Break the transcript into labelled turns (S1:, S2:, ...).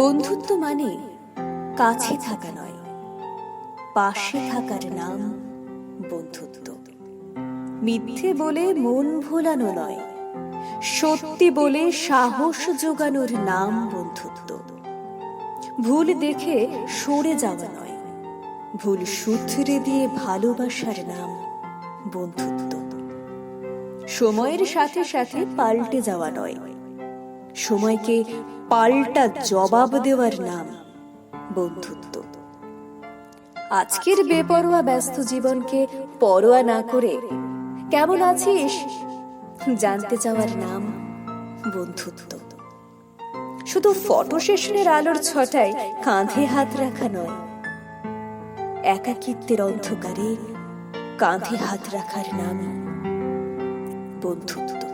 S1: বন্ধুত্ব মানে কাছে থাকা নয়, পাশে থাকার নাম বন্ধুত্ব। মিথ্যে বলে মন ভোলানো নয়, সত্যি বলে সাহস জোগানোর নাম বন্ধুত্ব। ভুল দেখে সরে যাওয়া নয়, ভুল শুধরে দিয়ে ভালোবাসার নাম বন্ধুত্ব। সময়ের সাথে সাথে পাল্টে যাওয়া নয় সময়কে পাল্টা জবাব দেওয়ার নাম বন্ধুত্ব। আজকের বেপরোয়া ব্যস্ত জীবনকে পরোয়া না করে কেমন আছিস? জানতে চাওয়ার নাম বন্ধুত্ব। শুধু ফটো সেশনের আলোর ছটায় কাঁধে হাত রাখা নয়, একাকিত্বের অন্ধকারে কাঁধে হাত রাখার নাম বন্ধুত্ব।